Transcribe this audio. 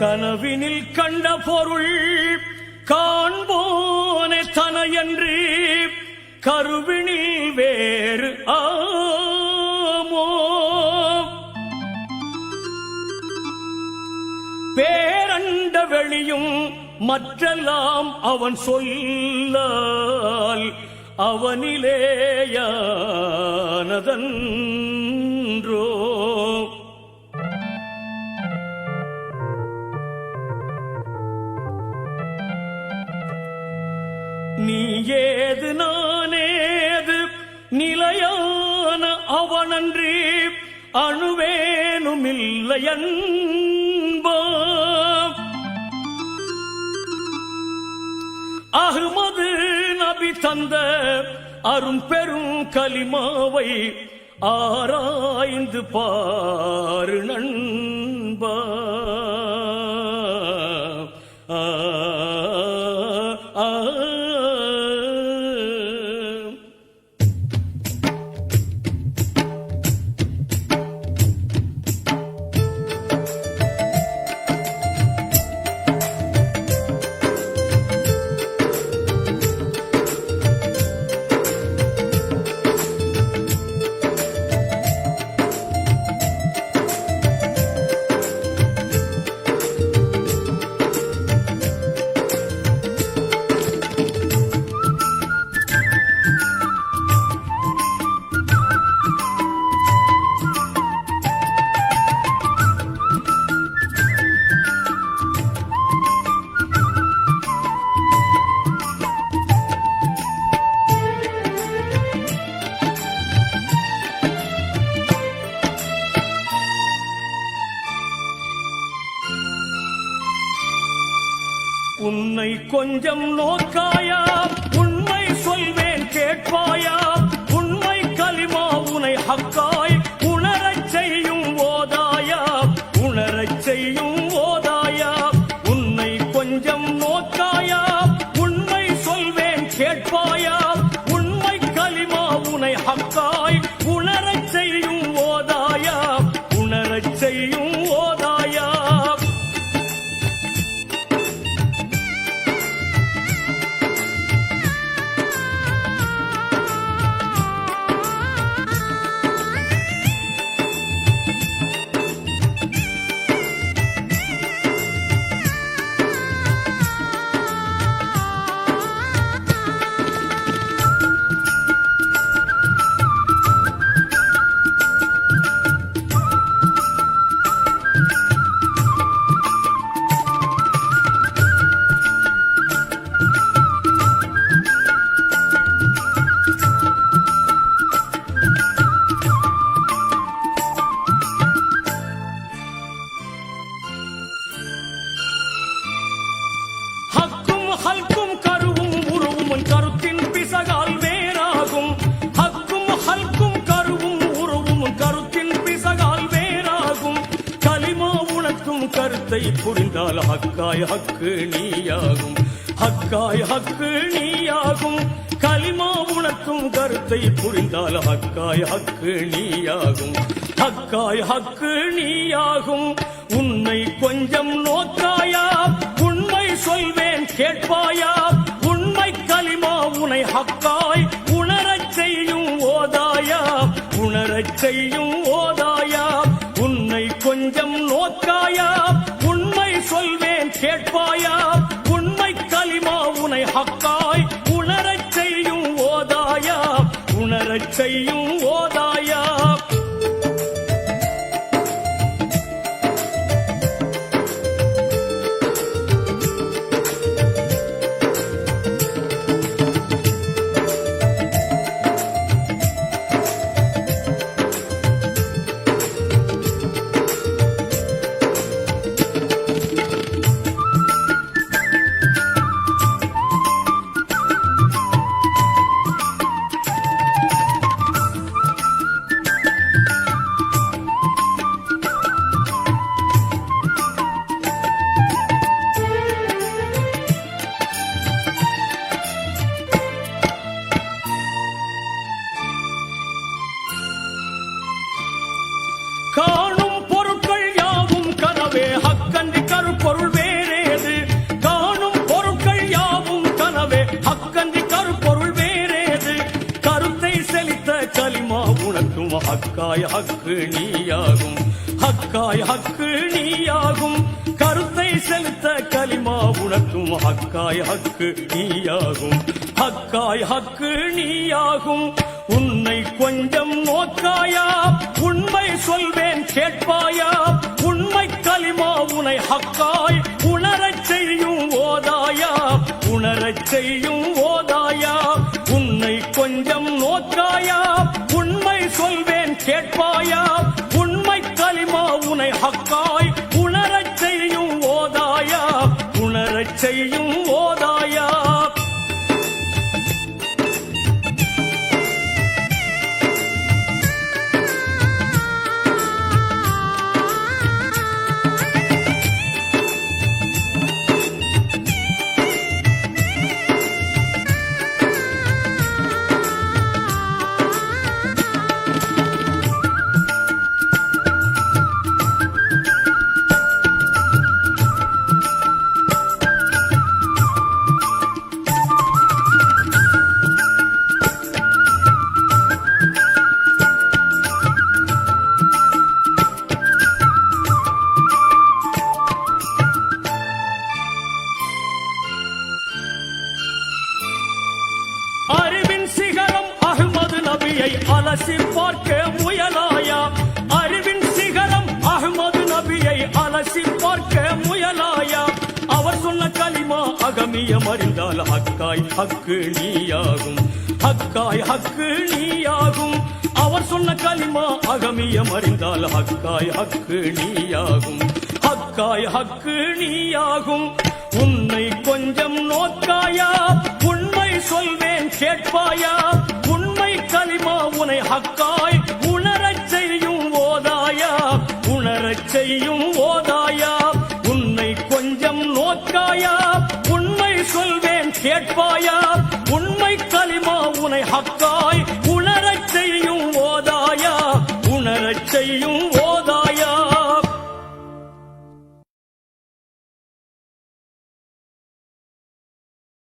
கனவினில் கண்ட பொருள் காண்போனே தனையன்று கருவினில் வேறு ஆமோ. பேரண்ட வெளியும் மற்றெல்லாம் அவன் சொல்லால் அவனிலேயானதன்றோ. அவனன்றி அணுவேனுமில்லையன்பா. அகமது நபி தந்த அரும் பெரும் கலிமாவை ஆராய்ந்து பாரு நண்பா. உன்னை கொஞ்சம் நோக்காயா? உண்மை சொல்வேன் கேட்பாயா? கருத்தை புரிந்தால் ஹக்காய் ஹக்கு நீயாகும். ஹக்காய் ஹக்கு நீயாகும். கலிமா உனக்கும் கருத்தை புரிந்தால் ஹக்காய் ஹக்கு நீயாகும். ஹக்காய் ஹக்கு நீயாகும். உன்னை கொஞ்சம் நோக்காயா? உண்மை சொல்வேன் கேட்பாயா? உண்மை கலிமா உனை ஹக்காய் உணரச் செய்யும் ஓதாயா? உணரச் செய்யும் உனை உணரச் செய்யும் ஓதாயா? உணரச் செய்யும் ஓதாயா ஹக்காய் ஹக்கு நீயாகும். ஹக்காய் ஹக்கு நீயாகும். கருத்தை செலுத்த கலிமா உனக்கும் ஹக்காய் ஹக்கு நீயாகும். ஹக்காய் ஹக்கு நீயாகும். உன்னை கொஞ்சம் நோக்காயா? உண்மை சொல்வேன் கேட்பாயா? உண்மை கலிமா உனை ஹக்காய் உணரச் செய்யும் ஓதாயா? உணரச் செய்யும் ஓதாயா? அகமது அலசி பார்க்க முயலாயா? அறிவின் சிகரம் அகமது நபியை அலசி பார்க்க முயலாயா? அவர் சொன்ன களிமா அகமியம் அறிந்தால் ஹக்காய் ஹக்கு நீயாகும். ஹக்காய் ஹக்கு நீயாகும். அவர் சொன்ன களிமா அகமியம் அறிந்தால் ஹக்காய் ஹக்கு நீயாகும். ஹக்காய் ஹக்கு நீயாகும். உன்னை கொஞ்சம் நோக்காயா? ஹக்காய் உணரச் செய்யும் ஓதாயா? உணரச் செய்யும் ஓதாயா? உன்னை கொஞ்சம் நோக்காயா? உண்மை சொல்வேன் கேட்பாயா? உண்மை களிமா உனை ஹக்காய்